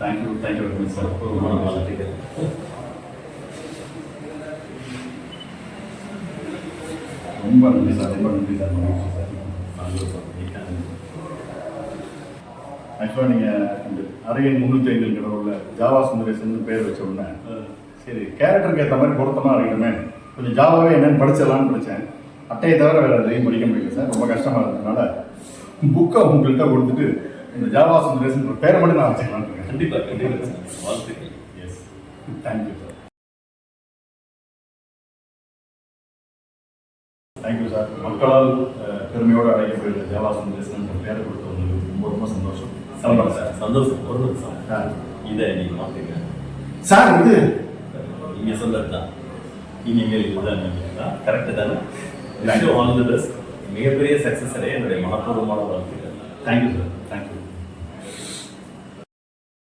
Thank you thank you very much sir வாழ்த்துக்கள் ரொம்ப நன்றி சார் ரொம்ப நன்றி சார். ஆக்சுவலாக நீங்கள் இந்த அரையன் முந்நூற்றி ஐந்துங்கிற உள்ள ஜாவா சுந்தரேசன் பேர் வச்ச உடனே சரி கேரக்டருக்கு ஏற்ற மாதிரி பொருத்தமாக இருக்கணுமே. கொஞ்சம் ஜாவாவே என்னன்னு படிச்சிடலாம்னு படித்தேன் அட்டையை தவிர வேறு எதையும் படிக்க முடியல சார் ரொம்ப கஷ்டமாக இருந்ததுனால புக்கை உங்கள்கிட்ட கொடுத்துட்டு இந்த ஜாவா சுந்தரேசன் பேரை மட்டும் நான் வச்சுக்கலாம்னு இருக்கேன் கண்டிப்பா கண்டிப்பா. சார். வாழ்த்துக்கள் yes thank you sir thank you sir மக்களால் பெருமையோடு அழைக்கப்படுகிற ஜாவா சுந்தரேசன் பேரை கொடுத்தவங்களுக்கு ரொம்ப ரொம்ப சந்தோஷம். சந்தோஷம். சார் சந்தோஷம். ஒரு நிமிஷம் சார் இதை நீங்க மாத்துங்க சார் இது? நீங்க சொன்னதுதான் இனிமேல் இதுதான் நீங்க கரெக்டு தானே? You. ஆல் தி பெஸ்ட் மிகப்பெரிய சக்சஸ் அடைய என்னுடைய மனப்பூர்வமான வாழ்த்துக்கள். Thank you sir thank you